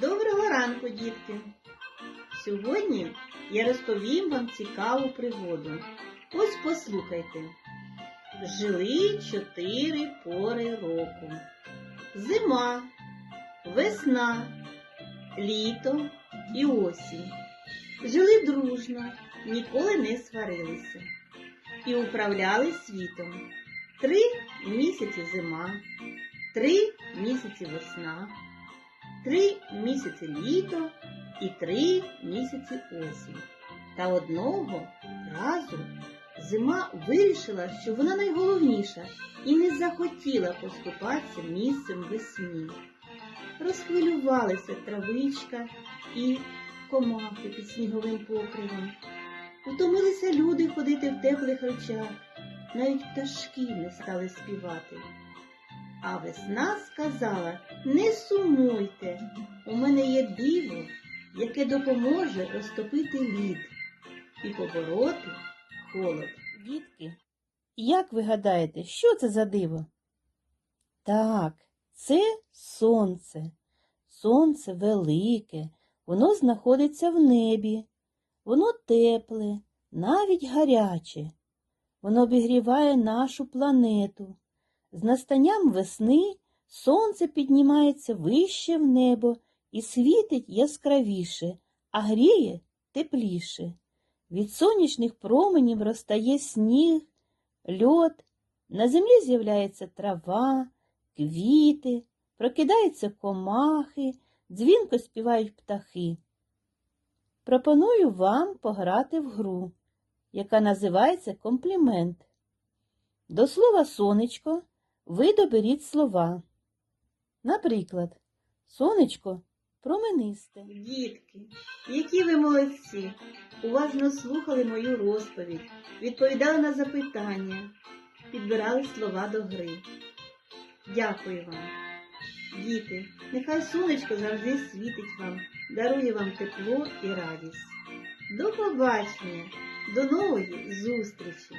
Доброго ранку, дітки! Сьогодні я розповім вам цікаву пригоду. Ось послухайте. Жили чотири пори року. Зима, весна, літо і осінь. Жили дружно, ніколи не сварилися і управляли світом. Три місяці зима, три місяці весна, три місяці літо і три місяці осінь. Та одного разу зима вирішила, що вона найголовніша і не захотіла поступатися місцем весні. Розхвилювалися травичка і комахи під сніговим покривом. Утомилися люди ходити в теплих речах, навіть пташки не стали співати. А весна сказала не сумуйте, у мене є диво, яке допоможе розтопити лід і побороти холод. Дітки, як ви гадаєте, що це за диво? Так, це сонце. Сонце велике, воно знаходиться в небі, воно тепле, навіть гаряче. Воно обігріває нашу планету. З настанням весни сонце піднімається вище в небо і світить яскравіше, а гріє тепліше. Від сонячних променів розтає сніг, льод, на землі з'являється трава, квіти, прокидаються комахи, дзвінко співають птахи. Пропоную вам пограти в гру, яка називається комплімент. До слова сонечко ви доберіть слова. Наприклад, сонечко променисте. Дітки, які ви молодці! Уважно слухали мою розповідь, відповідали на запитання, підбирали слова до гри. Дякую вам. Діти, нехай сонечко завжди світить вам, дарує вам тепло і радість. До побачення, до нової зустрічі!